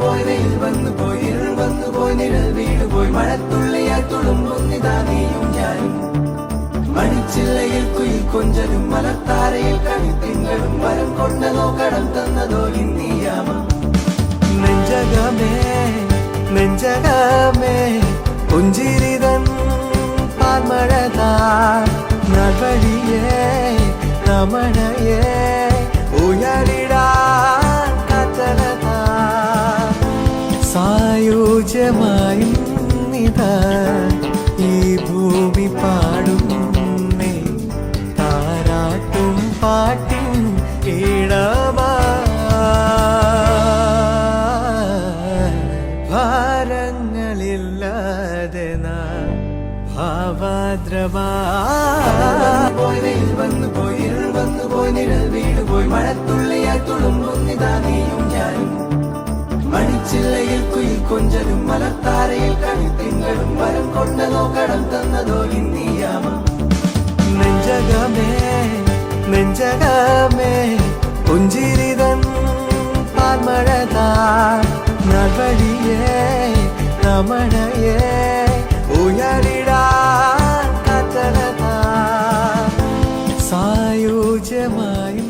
പോയി വെയിൽ വന്നു പോയി ഇരുൾ വന്നു പോയി നിഴൽ വീട് പോയി. മഴത്തുള്ളിയാൽ തുളുമ്പുന്നിതാ നീയും ഞാനും. മണിച്ചില്ലയിൽ കുയിൽ കൊഞ്ചലും മലത്താരയിൽ കണിത്തിങ്കളും മരം കൊണ്ടതോ കടം തന്നതോ ഇന്നിയാമം നെഞ്ചകമേ നെഞ്ചകമേ പുഞ്ചിരിതൻ പാൽമഴതാ നടവഴിയേ രമണയേ നിതാ ഈ ഭൂമി പാടുന്നേ. താരാട്ടും പാട്ടിൻ ഈണമാ ഭാരങ്ങളില്ലാതെ നാം ഭാവാദ്രമാ പോയി വന്നു പോയി വന്നു പോയി നിഴൽ വീട് പോയി മഴത്തുള്ളിയാൽ ചില്ലയിൽ കുയിൽ കൊഞ്ചലും മലത്താരയിൽ കണി തിങ്കളും വരം കൊണ്ടതോ കടം തന്നതോ ഇന്ത്യയാമ. നെഞ്ചകമേ നെഞ്ചകമേ പുഞ്ചിരിതൻ പാൽമഴതാ നടവഴിയേ തമഴയേ ഉയരിടാ സായോജ്യമായും